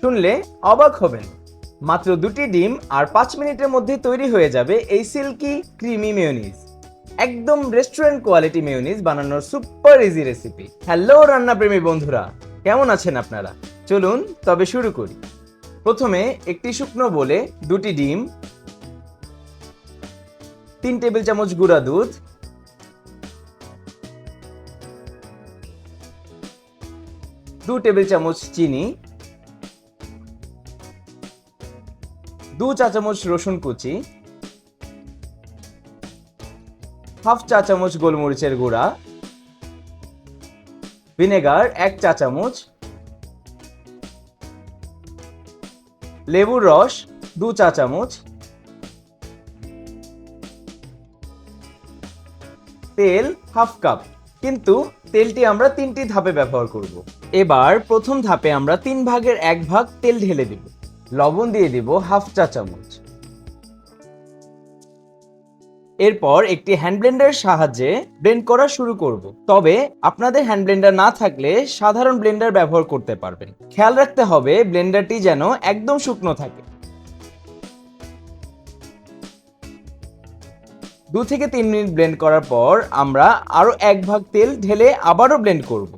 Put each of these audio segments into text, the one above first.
শুনলে অবাক হবেন। মাত্র দুটি ডিম আর পাঁচ মিনিটের মধ্যে তৈরি হয়ে যাবে এই সিল্কি, ক্রিমি মেয়োনিজ। একদম রেস্টুরেন্ট কোয়ালিটি মেয়োনিজ বানানোর সুপার ইজি রেসিপি। হ্যালো, রান্নাপ্রেমী বন্ধুরা, কেমন আছেন আপনারা? চলুন তবে শুরু করি। প্রথমে একটি শুকনো বলে দুটি ডিম, তিন টেবিল চামচ গুঁড়া দুধ, দু টেবিল চামচ চিনি দু চা চামচ রসুন কুচি, হাফ চা চামচ গোলমরিচের গুঁড়া, ভিনেগার এক চা চামচ লেবুর রস দু চা চামচ তেল হাফ কাপ। কিন্তু তেলটি আমরা তিনটি ধাপে ব্যবহার করব। এবার প্রথম ধাপে আমরা তিন ভাগের এক ভাগ তেল ঢেলে দিব। লবণ দিয়ে দিব হাফ চা চামচ। এরপর একটি হ্যান্ড ব্লেন্ডারের সাহায্যে ব্লেন্ড করা শুরু করব। তবে আপনাদের হ্যান্ড ব্লেন্ডার না থাকলে সাধারণ ব্লেন্ডার ব্যবহার করতে পারবেন। খেয়াল রাখতে হবে ব্লেন্ডারটি যেন একদম শুকনো থাকে। দু থেকে তিন মিনিট ব্লেন্ড করার পর আমরা আরও এক ভাগ তেল ঢেলে আবারও ব্লেন্ড করব।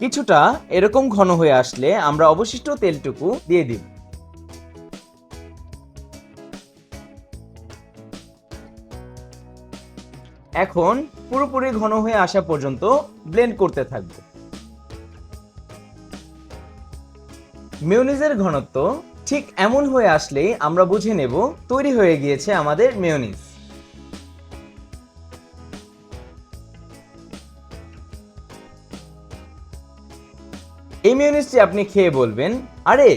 কিছুটা এরকম ঘন হয়ে আসলে আমরা অবশিষ্ট তেলটুকু দিয়ে দিব এখন পুরোপুরি ঘন হয়ে আসা পর্যন্ত ব্লেন্ড করতে থাকব। মেয়োনিজের ঘনত্ব ঠিক এমন হয়ে আসলেই আমরা বুঝে নেব তৈরি হয়ে গিয়েছে আমাদের মেয়োনিজ। এই মেয়োনিজটি আপনি খেয়ে বলবেন, আরে,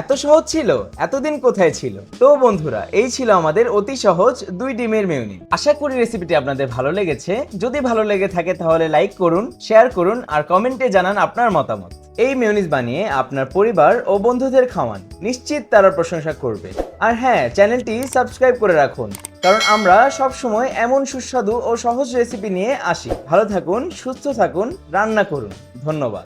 এত সহজ ছিল, এতদিন কোথায় ছিল? তো বন্ধুরা, এই ছিল আমাদের অতি সহজ দুই ডিমের মেয়োনিজ আশা করি রেসিপিটি আপনাদের ভালো লেগেছে। যদি ভালো লেগে থাকে তাহলে লাইক করুন শেয়ার করুন আর কমেন্টে জানান আপনার মতামত। এই মেয়োনিজ বানিয়ে আপনার পরিবার ও বন্ধুদের খাওয়ান। নিশ্চিত তারা প্রশংসা করবে। আর হ্যাঁ চ্যানেলটি সাবস্ক্রাইব করে রাখুন, কারণ আমরা সব সময় এমন সুস্বাদু ও সহজ রেসিপি নিয়ে আসি। ভালো থাকুন, সুস্থ থাকুন, রান্না করুন। ধন্যবাদ।